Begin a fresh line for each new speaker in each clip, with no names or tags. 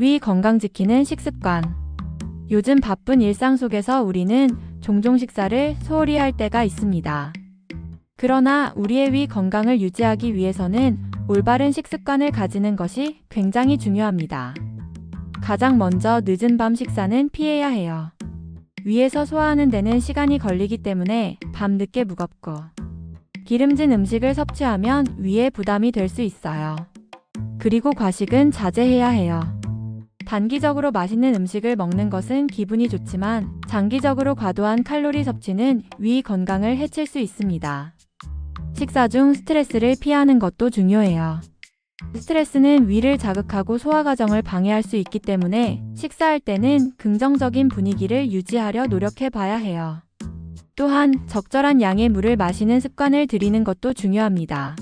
위 건강 지키는 식습관. 요즘 바쁜 일상 속에서 우리는 종종 식사를 소홀히 할 때가 있습니다. 그러나 우리의 위 건강을 유지하기 위해서는 올바른 식습관을 가지는 것이 굉장히 중요합니다. 가장 먼저 늦은 밤 식사는 피해야 해요. 위에서 소화하는 데는 시간이 걸리기 때문에 밤 늦게 무겁고 기름진 음식을 섭취하면 위에 부담이 될 수 있어요. 그리고 과식은 자제해야 해요. 단기적으로 맛있는 음식을 먹는 것은 기분이 좋지만 장기적으로 과도한 칼로리 섭취는 위 건강을 해칠 수 있습니다. 식사 중 스트레스를 피하는 것도 중요해요. 스트레스는 위를 자극하고 소화 과정을 방해할 수 있기 때문에 식사할 때는 긍정적인 분위기를 유지하려 노력해 봐야 해요. 또한 적절한 양의 물을 마시는 습관을 들이는 것도 중요합니다.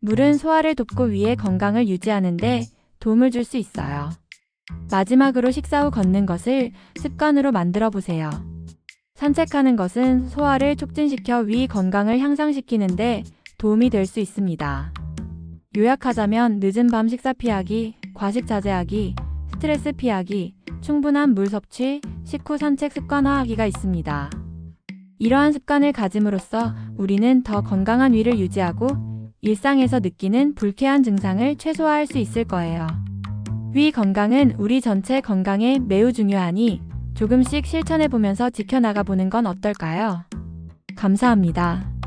물은 소화를 돕고 위의 건강을 유지하는데 도움을 줄 수 있어요. 마지막으로 식사 후 걷는 것을 습관으로 만들어 보세요. 산책하는 것은 소화를 촉진시켜 위 건강을 향상시키는데 도움이 될 수 있습니다. 요약하자면 늦은 밤 식사 피하기, 과식 자제하기, 스트레스 피하기, 충분한 물 섭취, 식후 산책 습관화하기가 있습니다. 이러한 습관을 가짐으로써 우리는 더 건강한 위를 유지하고 일상에서 느끼는 불쾌한 증상을 최소화할 수 있을 거예요. 위 건강은 우리 전체 건강에 매우 중요하니 조금씩 실천해 보면서 지켜나가 보는 건 어떨까요? 감사합니다.